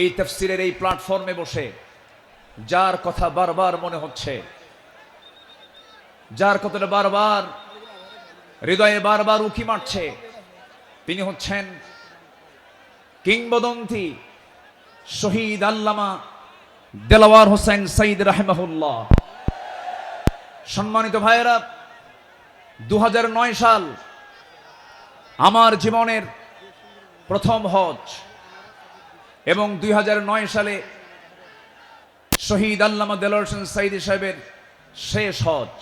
এই তফসিরের এই প্ল্যাটফর্মে বসে যার কথা বারবার মনে হচ্ছে, যার কথাটা বারবার হৃদয়ে বারবার উকি মারছে, তিনি হচ্ছেন কিংবদন্তি শহীদ আল্লামা দেলাওয়ার হোসেন সঈদ রাহেমাহুল্লাহ। সম্মানিত ভাইয়েরা দু সাল আমার জীবনের প্রথম হজ। এবং দুই হাজার নয় সালে শহীদ আল্লামা দেলোয়ার হোসেন সাইদি সাহেবের শেষ হজ।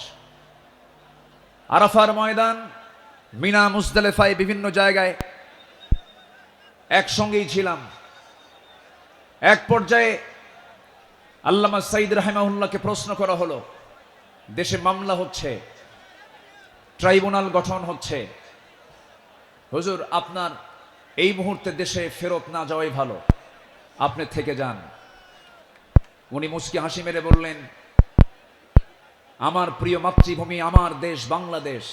আরাফার ময়দান, মিনা মুজদালেফায় বিভিন্ন জায়গায় একসঙ্গেই ছিলাম। এক পর্যায়ে আল্লামা সাইদ রাহেমাহুল্লাহকে প্রশ্ন করা হলো, দেশে মামলা হচ্ছে, ট্রাইব্যুনাল গঠন হচ্ছে। হুজুর, আপনার এই মুহূর্তে দেশে ফেরত না যাওয়াই ভালো। আপনি থেকে যান। উনি মুচকি হাসি মেরে বললেন, আমার প্রিয় মাতৃভূমি, আমার দেশ বাংলাদেশ।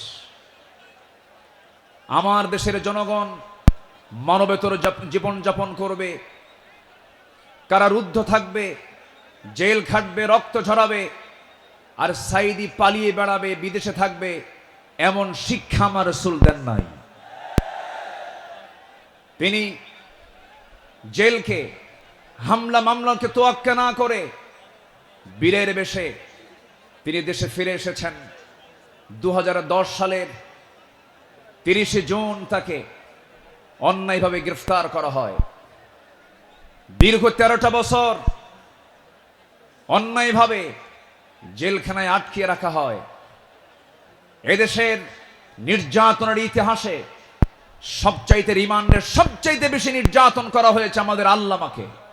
আমার দেশের জনগণ মানবেতর জীবন যাপন করবে। কারারুদ্ধ থাকবে, জেল খাটবে, রক্ত ঝরাবে, আর সাইদি পালিয়ে বেড়াবে, বিদেশে থাকবে, এমন শিক্ষা আমার রসুল দেন নাই। তিনি জেলকে হামলা মামলাকে তোয়াক্কা না করে বীরের বেশে তিনি দেশে ফিরে এসেছেন। দু হাজার দশ সালের তিরিশে জুন তাকে অন্যায়ভাবে গ্রেফতার করা হয়। দীর্ঘ তেরোটা বছর অন্যায়ভাবে জেলখানায় আটকিয়ে রাখা হয়। এদেশের নির্যাতনের ইতিহাসে সবচাইতে রিমান্ডের সবচাইতে বেশি নির্যাতন করা হয়েছে আমাদের আল্লামাকে।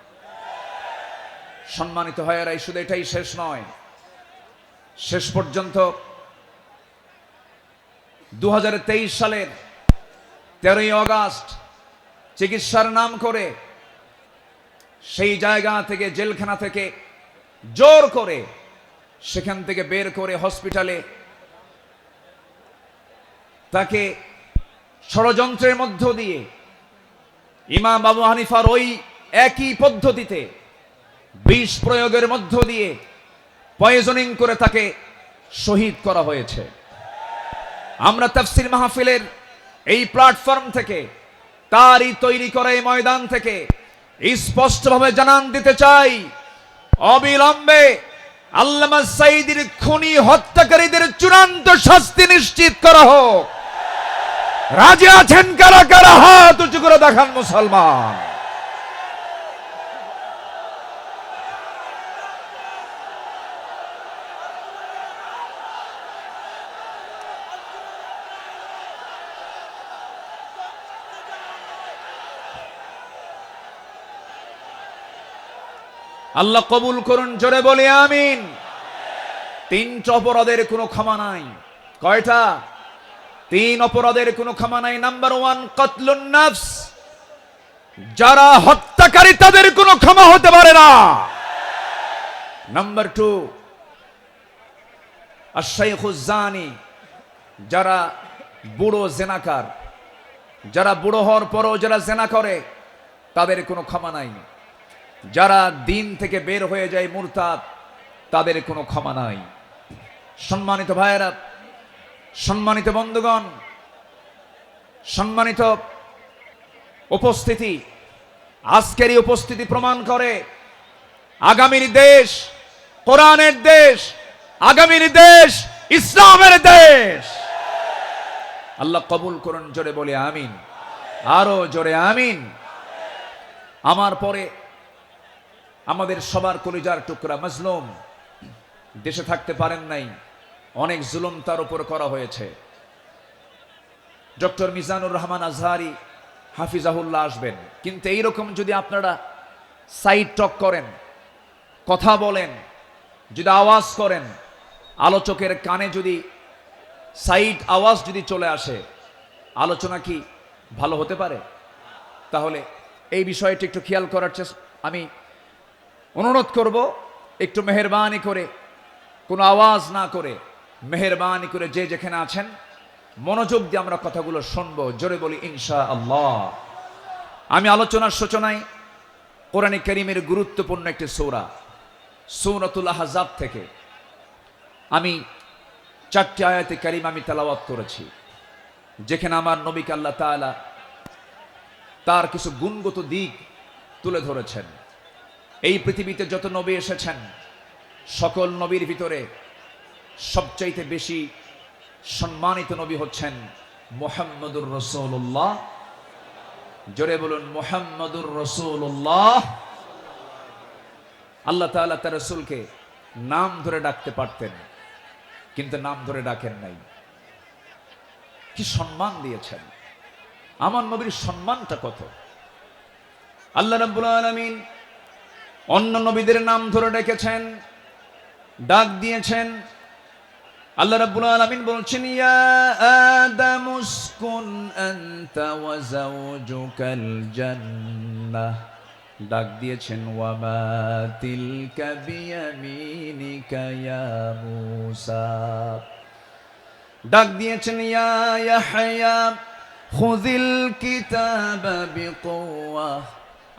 সম্মানিত হয়েরাই শুধু এটাই শেষ নয়। শেষ পর্যন্ত দু হাজার তেইশ সালের তেরোই অগাস্ট চিকিৎসার নাম করে সেই জায়গা থেকে, জেলখানা থেকে জোর করে সেখান থেকে বের করে হসপিটালে তাকে ষড়যন্ত্রের মধ্য দিয়ে ইমাম বাবু হানিফার ওই একই পদ্ধতিতে বিষ প্রয়োগের মধ্য দিয়ে পয়জনিং করে তাকে শহীদ করা হয়েছে। আমরা তাফসির মাহফিলের এই প্ল্যাটফর্ম থেকে, তারই তৈরি করা এই ময়দান থেকে স্পষ্টভাবে জানান দিতে চাই, অবিলম্বে আল্লামা সাইদির খুনি হত্যাকারীদের চূড়ান্ত শাস্তি নিশ্চিত করা হোক। রাজি আছেন কারা? কারা? হাত উঁচু করে দেখান মুসলমান। আল্লাহ কবুল করুন, জোরে বলে আমিন। তিনটা অপরাধের কোনো ক্ষমা নাই। কয়টা? তিন অপরাধের কোনো ক্ষমা নাই। নাম্বার ওয়ান কতলুন নাফস। যারা হত্যাকারী, তাদের কোনো ক্ষমা হতে পারে না। নাম্বার টু আশাইখুজানি যারা বুড়ো জেনাকার, যারা বুড়ো হওয়ার পরও যারা জেনা করে, তাদের কোনো ক্ষমা নাই। যারা দিন থেকে বের হয়ে যায় মুরতাদ, তাদের কোনো ক্ষমা নাই। সম্মানিত ভাইয়েরা, সম্মানিত বন্ধুগণ, সম্মানিত উপস্থিতি, আজকের উপস্থিতি প্রমাণ করে আগামীর দেশ, কোরআনের দেশ, আগামীর দেশ, ইসলামের দেশ। আল্লাহ কবুল করুন, জোরে বলে আমিন। আরও জোরে আমিন। আমার পরে আমাদের সবার কলিজার টুকরা মজলুম। দেশে থাকতে পারেন নাই। অনেক জুলুম তার উপর করা হয়েছে। ডক্টর মিজানুর রহমান আজহারি হাফিজাহুল্লাহ আসবেন। কিন্তু এইরকম যদি আপনারা সাইড টক করেন, কথা বলেন, যদি আওয়াজ করেন, আলোচকের কানে যদি সাইড আওয়াজ যদি চলে আসে, আলোচনা কি ভালো হতে পারে? তাহলে এই বিষয়টি একটু খেয়াল করার চেষ্টা আমি অনুরোধ করব, একটু মেহরবানি করে, কোনো আওয়াজ না করে, মেহরবানি করে যে যেখানে আছেন, মনোযোগ দিয়ে আমরা কথাগুলো শুনব, জোরে বলি ইনশা আল্লাহ আমি আলোচনার সূচনায় কোরআনে করিমের গুরুত্বপূর্ণ একটি সৌরা, সৌরাতুল আহজাব থেকে আমি চারটি আয়াতে কারিম আমি তেলাওয়াত করেছি, যেখানে আমার নবীকে আল্লাহ তাআলা তার কিছু গুণগত দিক তুলে ধরেছেন। এই পৃথিবীতে যত নবী এসেছেন, সকল নবীর ভিতরে সবচাইতে বেশি সম্মানিত নবী হচ্ছেন মোহাম্মদুর রসুল্লাহ জোরে বলুন, মোহাম্মদুর রসুল্লাহ আল্লাহ তাআলা তার রসুলকে নাম ধরে ডাকতে পারতেন, কিন্তু নাম ধরে ডাকেন নাই। কি সম্মান দিয়েছেন? আমার নবীর সম্মানটা কত? আল্লাহ রাব্বুল আলামিন অন্য নবীদের নাম ধরে ডেকেছেন, ডাক দিয়েছেন। আল্লাহ রাব্বুল আলামিন বলছেন, ইয়া আদাম উসকুন আনতা ওয়া যাওজুকাল জান্নাহ ডাক দিয়েছেন, ওয়া মা তিলকা বিয়ামিনিকা ইয়া মূসা। ডাক দিয়েছেন, ইয়া ইয়াহইয়া, খুযিল কিতাবা বিকুওয়া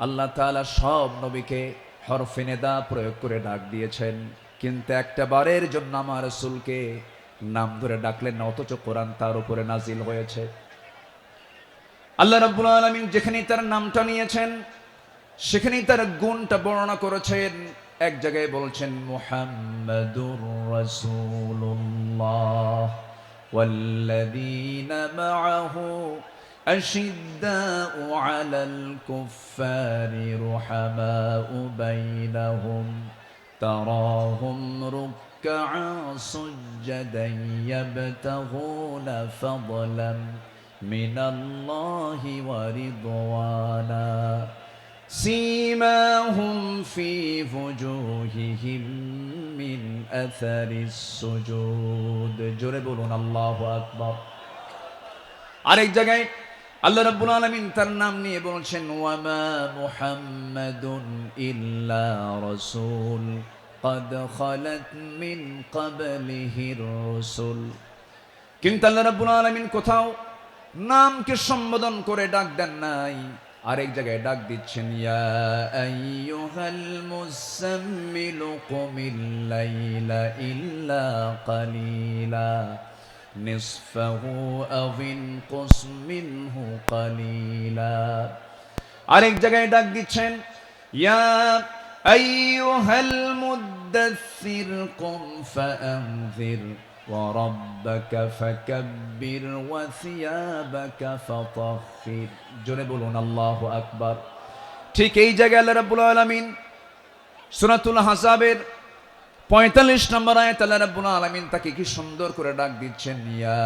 আল্লাহ তাআলা সব নবীকে হরফে নেদা প্রয়োগ করে ডাক দিয়েছেন কিন্তু একটা বারের জন্য আমার রাসূলকে নাম ধরে ডাকলেন না অথচ কোরআন তার উপরে নাজিল হয়েছে আল্লাহ রাব্বুল আলামিন যেখানেই তার নামটা নিয়েছেন সেখানেই তার গুণটা বর্ণনা করেছেন এক জায়গায় বলছেন মুহাম্মাদুর রাসূলুল্লাহ والذين معه أشداء على الكفار رحماء بينهم تراهم ركعا سجدا يبتغون فضلا من الله ورضوانا سيماهم في وجوههم من أثر السجود جربون الله أكبر عليك جاكين আল্লাহ রাব্বুল আলামিন তার নাম নিয়ে বলছেন ওয়ামা মুহাম্মাদুন ইল্লা রাসূল قد خلت من قبله الرسل কিন্তু আল্লাহ রাব্বুল আলামিন কোথাও নামকে সম্বোধন করে ডাক দেন নাই আরেক জায়গায় ডাক দিচ্ছেন ইয়া আইয়ুহাল মুসাম্মিলু কুমিল লাইলা ইল্লা কালিলা নিসফাহু আও ইনকুস মিনহু কালিলা আরেক জায়গায় ডাক দিচ্ছেন ইয়া আইয়ুহাল মুদ্দাসসির কুম ফাআনযির وربك فكبر وثيابك فطهر জোরে বলুন আল্লাহু আকবার ঠিক এই জায়গায় আল্লাহ রাব্বুল আলামিন সূরাতুল হাসাবের 45 নম্বর আয়াত আল্লাহ রাব্বুল আলামিন তাকে কি সুন্দর করে ডাক দিচ্ছেন ইয়া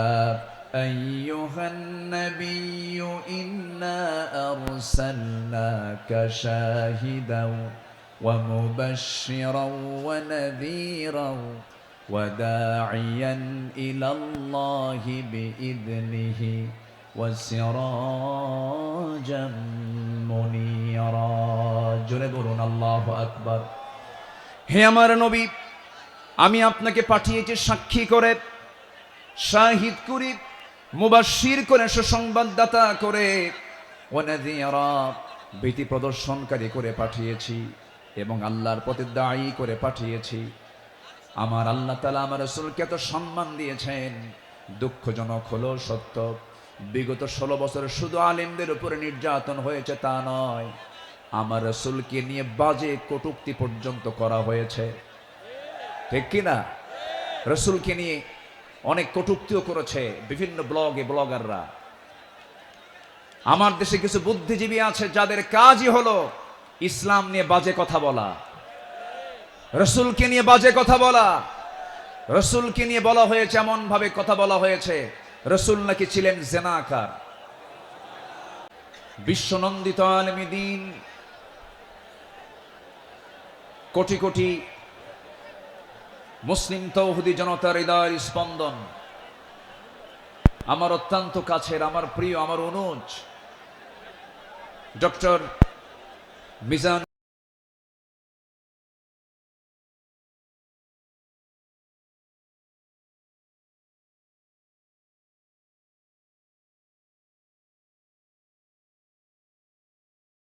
আইয়ুহান নাবিয়্যু ইন্না আরসালনাকা শাহিদাও ওয়া মুবাশশিরাও ওয়া নাযীরাও وداعيا إلى الله بإذنه وسراجا منيرا জোরে বলুন আল্লাহ আকবার হে আমার নবী আমি আপনাকে পাঠিয়েছি সাক্ষী করে, শাহিদ করি মুবাশির করে, সুসংবাদদাতা করে ভীতি প্রদর্শনকারী করে পাঠিয়েছি এবং আল্লাহর প্রতি দায়ী করে পাঠিয়েছি। আমার আল্লাহ তালা আমার রসুলকে এত সম্মান দিয়েছেন। দুঃখজনক হলো সত্য, বিগত ষোলো বছর শুধু আলেমদের উপরে নির্যাতন হয়েছে তা নয়, আমার রসুলকে নিয়ে বাজে কটুক্তি পর্যন্ত করা হয়েছে। ঠিক কিনা? রসুলকে নিয়ে অনেক কটুক্তিও করেছে বিভিন্ন ব্লগে ব্লগাররা। আমার দেশে কিছু বুদ্ধিজীবী আছে যাদের কাজই হলো ইসলাম নিয়ে বাজে কথা বলা। রসুলকে নিয়ে বাজে কথা বলা। রসুলকে নিয়ে বলা হয়েছে এমন ভাবে কথা বলা হয়েছে, রসুল নাকি ছিলেন জেনাকার। বিশ্বনন্দিত আলমী দিন কোটি কোটি মুসলিম তৌহদি জনতার হৃদয়ের স্পন্দন। আমার অত্যন্ত কাছের আমার প্রিয় আমার অনুজ। ডক্টর মিজান